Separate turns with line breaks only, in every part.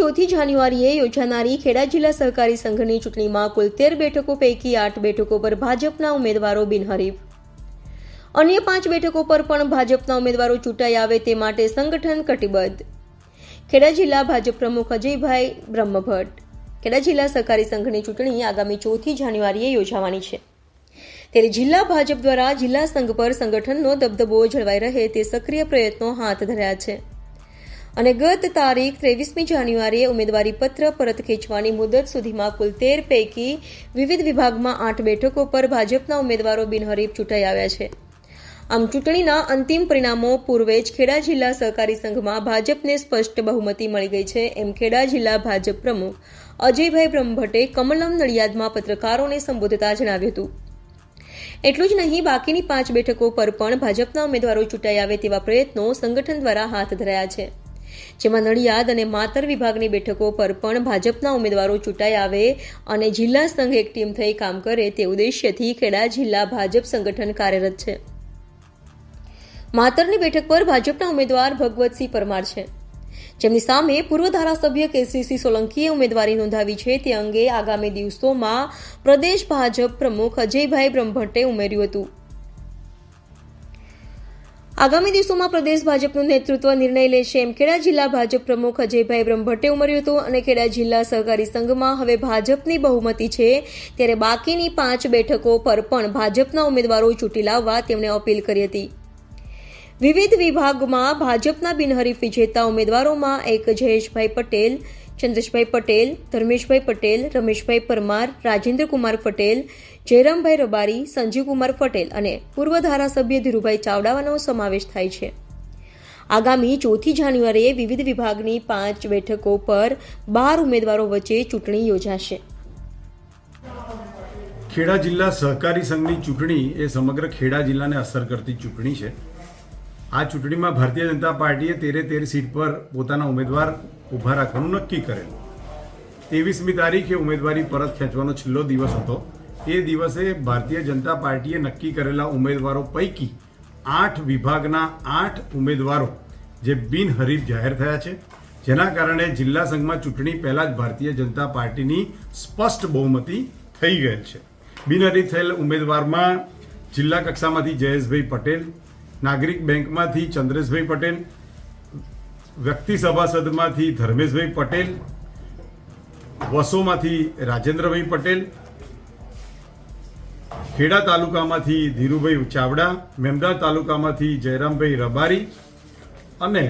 ચોથી જાન્યુઆરીએ યોજાનારી ખેડા જિલ્લા સહકારી સંઘની ચૂંટણીમાં કુલ તેર બેઠકો પૈકી આઠ બેઠકો પર ભાજપના ઉમેદવારો બિનહરીફ. અન્ય પાંચ બેઠકો પર પણ ભાજપના ઉમેદવારો ચૂંટાઈ આવે તે માટે સંગઠન કટિબદ્ધ. ખેડા જિલ્લા ભાજપ પ્રમુખ અજયભાઈ બ્રહ્મભટ્ટ. ખેડા જિલ્લા સહકારી સંઘની ચૂંટણી આગામી ચોથી જાન્યુઆરીએ યોજાવાની છે. ત્યારે જિલ્લા ભાજપ દ્વારા જિલ્લા સંઘ પર સંગઠનનો દબદબો જળવાઈ રહે તે સક્રિય પ્રયત્નો હાથ ધર્યા છે. અને ગત તારીખ ત્રેવીસમી જાન્યુઆરીએ ઉમેદવારી પત્ર પરત ખેંચવાની મુદત સુધીમાં કુલ તેર પૈકી વિવિધ વિભાગમાં આઠ બેઠકો પર ભાજપના ઉમેદવારો બિનહરીફ ચૂંટાઈ આવ્યા છે. આમ ચૂંટણીના અંતિમ પરિણામો પૂર્વે જ ખેડા જિલ્લા સહકારી સંઘમાં ભાજપને સ્પષ્ટ બહુમતી મળી ગઈ છે એમ ખેડા જિલ્લા ભાજપ પ્રમુખ અજયભાઈ બ્રહ્મભટ્ટે કમલમ નડિયાદમાં પત્રકારોને સંબોધતા જણાવ્યું હતું. એટલું જ નહીં, બાકીની પાંચ બેઠકો પર પણ ભાજપના ઉમેદવારો ચૂંટાઈ આવે તેવા પ્રયત્નો સંગઠન દ્વારા હાથ ધરાયા છે. જેમાં નડિયાદ અને માતર વિભાગની બેઠકો પર પણ ભાજપના ઉમેદવારો ચૂંટાઈ આવે અને જિલ્લા સંઘ એક ટીમ થઈ કામ કરે તે ઉદ્દેશ્યથી ખેડા જિલ્લા ભાજપ સંગઠન કાર્યરત છે. માતરની બેઠક પર ભાજપના ઉમેદવાર ભગવતસિંહ પરમાર છે. જેમની સામે પૂર્વ ધારાસભ્ય કેસીસી સોલંકીએ ઉમેદવારી નોંધાવી છે તે અંગે આગામી દિવસોમાં પ્રદેશ ભાજપ પ્રમુખ અજયભાઈ બ્રહ્મભટ્ટે ઉમેર્યું હતું. આગામી દિવસોમાં પ્રદેશ ભાજપનું નેતૃત્વ નિર્ણય લેશે એમ ખેડા જિલ્લા ભાજપ પ્રમુખ અજયભાઈ બ્રહ્મભટ્ટે ઉમેર્યું હતું અને ખેડા જિલ્લા સહકારી સંઘમાં હવે ભાજપની બહુમતી છે. ત્યારે બાકીની પાંચ બેઠકો પર પણ ભાજપના ઉમેદવારો ચૂંટી લાવવા તેમણે અપીલ કરી હતી. વિવિધ વિભાગમાં ભાજપના બિનહરીફ વિજેતા ઉમેદવારોમાં એક જયેશભાઈ પટેલ ચંદ્રેશભાઈ પટેલ, ધર્મેશભાઈ પટેલ, રમેશભાઈ પરમાર, રાજેન્દ્રકુમાર પટેલ, જયરામભાઈ રબારી, સંજીવકુમાર પટેલ અને પૂર્વ ધારાસભ્ય ધીરુભાઈ ચાવડાવાનો સમાવેશ થાય છે. આગામી ચોથી જાન્યુઆરીએ વિવિધ વિભાગની પાંચ બેઠકો પર બાર ઉમેદવારો વચ્ચે ચૂંટણી યોજાશે.
ખેડા જિલ્લા સહકારી સંઘની ચૂંટણી એ સમગ્ર ખેડા જિલ્લાને અસર કરતી ચૂંટણી છે. આ ચૂંટણીમાં ભારતીય જનતા પાર્ટીએ તેરે તેર સીટ પર પોતાના ઉમેદવાર ઊભા રાખવાનું નક્કી કરેલું. ત્રેવીસમી તારીખે ઉમેદવારી પરત ખેંચવાનો છેલ્લો દિવસ હતો. એ દિવસે ભારતીય જનતા પાર્ટીએ નક્કી કરેલા ઉમેદવારો પૈકી આઠ વિભાગના આઠ ઉમેદવારો જે બિનહરીફ જાહેર થયા છે. જેના કારણે જિલ્લા સંઘમાં ચૂંટણી પહેલાં જ ભારતીય જનતા પાર્ટીની સ્પષ્ટ બહુમતી થઈ ગયેલ છે. બિનહરીફ થયેલ ઉમેદવારમાં જિલ્લા કક્ષામાંથી જયેશભાઈ પટેલ નાગરિક બેંકમાંથી ચંદ્રેશભાઈ પટેલ, વ્યક્તિ સભાસદમાંથી ધર્મેશભાઈ પટેલ, વસોમાંથી રાજેન્દ્રભાઈ પટેલ, ખેડા તાલુકામાંથી ધીરુભાઈ ચાવડા મેમદાર તાલુકામાંથી જયરામભાઈ રબારી અને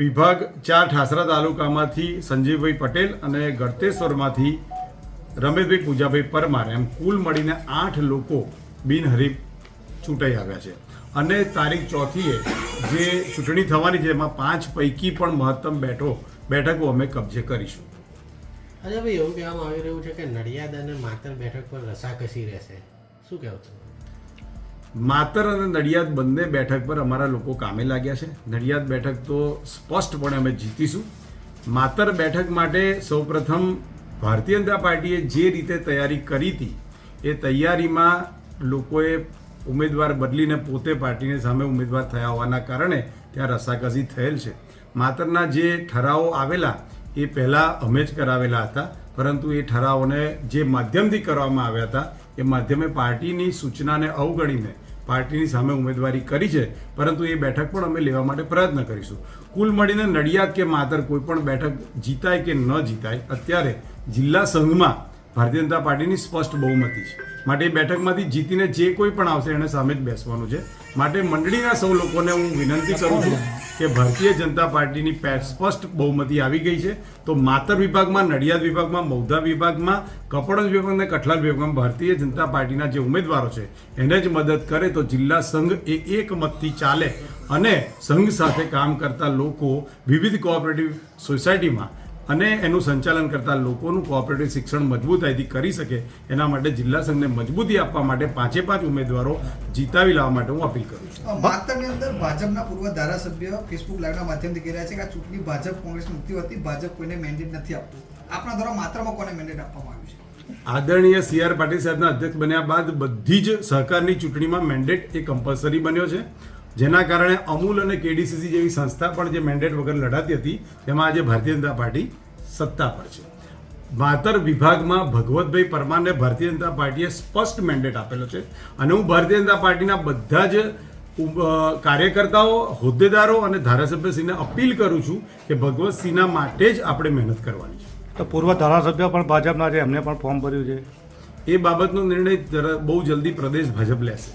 વિભાગ ચાર ઠાસરા તાલુકામાંથી સંજીવભાઈ પટેલ અને ગળતેશ્વરમાંથી રમેશભાઈ પૂજાભાઈ પરમાર. એમ કુલ મળીને આઠ લોકો બિનહરીફ ચૂંટાઈ આવ્યા છે. અને તારીખ ચોથીએ જે ચૂંટણી થવાની છે એમાં પાંચ પૈકી પણ મહત્તમ બેઠો બેઠકો અમે કબજે કરીશું.
અરે ભાઈ એવું કહેવામાં આવી રહ્યું છે કે નડિયાદ અને માતર બેઠક પર રસાકસી રહેશે. શું કહેવું છું?
માતર અને નડિયાદ બંને બેઠક પર અમારા લોકો કામે લાગ્યા છે. નડિયાદ બેઠક તો સ્પષ્ટપણે અમે જીતીશું. માતર બેઠક માટે સૌપ્રથમ ભારતીય જનતા પાર્ટીએ જે રીતે તૈયારી કરી હતી એ તૈયારીમાં લોકોએ ઉમેદવાર બદલીને પોતે પાર્ટીની સામે ઉમેદવાર થયા હોવાના કારણે ત્યાં રસાકસી થયેલ છે. માતરના જે ઠરાવો આવેલા, એ પહેલાં અમે જ કરાવેલા હતા. પરંતુ એ ઠરાવોને જે માધ્યમથી કરવામાં આવ્યા હતા, એ માધ્યમે પાર્ટીની સૂચનાને અવગણીને પાર્ટીની સામે ઉમેદવારી કરી છે. પરંતુ એ બેઠક પણ અમે લેવા માટે પ્રયત્ન કરીશું. કુલ મળીને નડિયાદ કે માતર કોઈ પણ બેઠક જીતાય કે ન જીતાય, અત્યારે જિલ્લા સંઘમાં ભારતીય જનતા પાર્ટીની સ્પષ્ટ બહુમતી છે. માટે એ બેઠકમાંથી જીતીને જે કોઈ પણ આવશે એને સામે જ બેસવાનું છે. માટે મંડળીના સૌ લોકોને હું વિનંતી કરું છું કે ભારતીય જનતા પાર્ટીની સ્પષ્ટ બહુમતી આવી ગઈ છે. તો માતર વિભાગમાં, નડિયાદ વિભાગમાં, મૌધા વિભાગમાં કપડવંજ વિભાગ અને કઠલાલ વિભાગમાં ભારતીય જનતા પાર્ટીના જે ઉમેદવારો છે, એને જ મદદ કરે તો જિલ્લા સંઘ એ એક મતથી ચાલે. અને સંઘ સાથે કામ કરતા લોકો વિવિધ કોઓપરેટિવ સોસાયટીમાં અને એનું સંચાલન કરતા લોકોનું કોઓપરેટિવ શિક્ષણ મજબૂતાઈથી કરી શકે એના માટે જિલ્લા સંઘને મજબૂતી આપવા માટે પાંચે પાંચ ઉમેદવારો જીતાવી લાવવા માટે હું અપીલ કરું છું.
માતરની અંદર ભાજપના પૂર્વ ધારાસભ્ય ફેસબુક લાઈવના માધ્યમથી કહી રહ્યા છે કે આ ચૂંટણી ભાજપ કોંગ્રેસ મુક્તિ હતી ભાજપ કોઈને મેન્ડેટ નથી આપતું. આપણા દ્વારા માત્રમાં કોને મેન્ડેટ આપવામાં આવ્યું છે?
આદરણીય સી આર પાટીલ સાહેબના અધ્યક્ષ બન્યા બાદ બધી જ સહકારની ચૂંટણીમાં મેન્ડેટ એ કમ્પલસરી બન્યો છે. જેના કારણે અમૂલ અને કેડીસીસી જેવી સંસ્થા પણ જે મેન્ડેટ વગર લડાતી હતી તેમાં આજે ભારતીય જનતા પાર્ટી સત્તા પર છે. માતર વિભાગમાં ભગવતભાઈ પરમારને ભારતીય જનતા પાર્ટીએ સ્પષ્ટ મેન્ડેટ આપેલો છે. અને હું ભારતીય જનતા પાર્ટીના બધા જ કાર્યકર્તાઓ હોદ્દેદારો અને ધારાસભ્યશ્રીને અપીલ કરું છું કે ભગવતસિંહના માટે જ આપણે મહેનત કરવાની છે.
તો પૂર્વ ધારાસભ્ય પણ ભાજપના છે એમને પણ ફોર્મ ભર્યું છે.
એ બાબતનો નિર્ણય જરા બહુ જલ્દી પ્રદેશ ભાજપ લેશે.